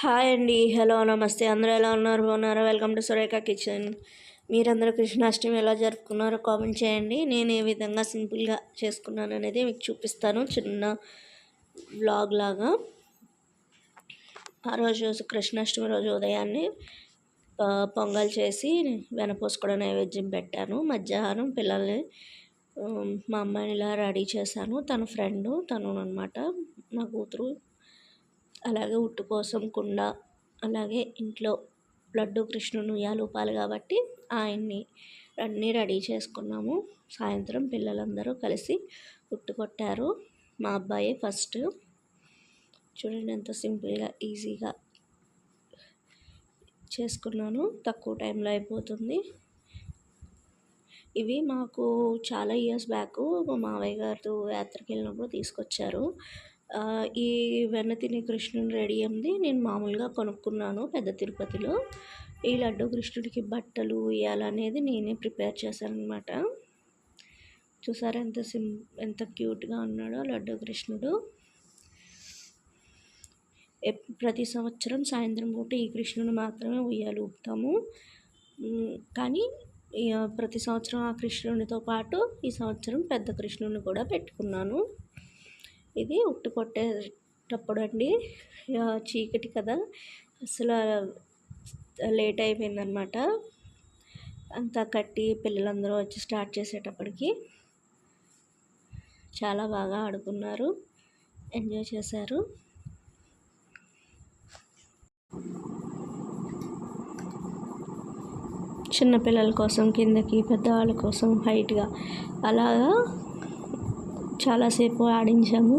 Hi అండి. Hello నమస్తే. అందరూ ఎలా ఉన్నారు? బాగున్నారా? Welcome to Surekha kitchen. మీరందరూ కృష్ణాష్టమి ఎలా జరుపుకున్నారో కామెంట్ చేయండి. నేను ఏ విధంగా సింపుల్గా చేసుకున్నాను అనేది మీకు చూపిస్తాను. చిన్న వ్లాగ్ లాగా. ఆ రోజు కృష్ణాష్టమి రోజు ఉదయాన్నే పొంగల్ చేసి వెనపోసుకోవడం నైవేద్యం పెట్టాను. మధ్యాహ్నం పిల్లల్ని మా అమ్మాయిని ఇలా రెడీ చేశాను. తన ఫ్రెండ్ తను అనమాట నా కూతురు అలాగే ఉట్టు కోసం కుండ అలాగే ఇంట్లో లడ్డు కృష్ణుని ఉయ్యాలూపాలి కాబట్టి ఆయన్ని అన్నీ రెడీ చేసుకున్నాము. సాయంత్రం పిల్లలందరూ కలిసి ఉట్టు కొట్టారు మా అబ్బాయి ఫస్ట్. చూడండి ఎంత సింపుల్గా ఈజీగా చేసుకున్నాను. తక్కువ టైంలో అయిపోతుంది. ఇవి మాకు చాలా ఇయర్స్ బ్యాక్ మా మావయ్య గారు యాత్రకి వెళ్ళినప్పుడు తీసుకొచ్చారు. ఈ వెన్న తినే కృష్ణుని రెడీ అయింది. నేను మామూలుగా కొనుక్కున్నాను పెద్ద తిరుపతిలో. ఈ లడ్డు కృష్ణుడికి బట్టలు ఇవ్వాలనేది నేనే ప్రిపేర్ చేశాను అనమాట చూసారా ఎంత సిం ఎంత క్యూట్గా ఉన్నాడో లడ్డు కృష్ణుడు. ప్రతి సంవత్సరం సాయంత్రం పూట ఈ కృష్ణుని మాత్రమే ఉయ్యాలు ఊపుతాము. కానీ ప్రతి సంవత్సరం ఆ కృష్ణునితో పాటు ఈ సంవత్సరం పెద్ద కృష్ణుని కూడా పెట్టుకున్నాను. ఇది ఉట్టు కొట్టేటప్పుడు అండి చీకటి కదా. అసలు లేట్ అయిపోయిందనమాట అంతా కట్టి పిల్లలందరూ వచ్చి స్టార్ట్ చేసేటప్పటికి చాలా బాగా ఆడుకున్నారు. ఎంజాయ్ చేశారు. చిన్నపిల్లల కోసం కిందకి పెద్దవాళ్ళ కోసం హైట్గా అలాగా చాలాసేపు ఆడించాము.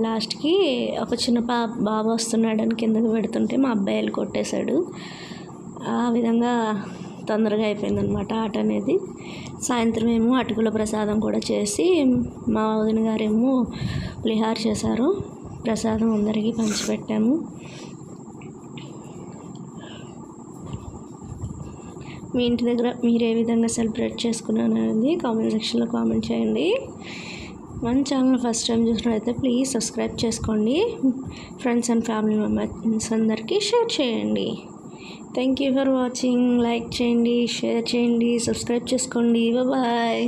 లాస్ట్కి ఒక చిన్న పా బాబు వస్తున్నాడని కిందకి పెడుతుంటే మా అబ్బాయిలు కొట్టేశాడు. ఆ విధంగా తొందరగా అయిపోయిందనమాట ఆట అనేది. సాయంత్రం ఏమో అటుకుల ప్రసాదం కూడా చేసి మా వదిన గారేమో పులిహార చేశారు. ప్రసాదం అందరికీ పంచిపెట్టాము. మీ ఇంటి దగ్గర మీరు ఏ విధంగా సెలబ్రేట్ చేసుకున్నాను అనేది కామెంట్ సెక్షన్లో కామెంట్ చేయండి. మన ఛానల్ ఫస్ట్ టైం చూసినట్లయితే ప్లీజ్ సబ్స్క్రైబ్ చేసుకోండి. ఫ్రెండ్స్ అండ్ ఫ్యామిలీ మెంబర్స్ అందరికీ షేర్ చేయండి. Thank you for watching like చేయండి షేర్ చేయండి సబ్స్క్రైబ్ చేసుకోండి. బాయ్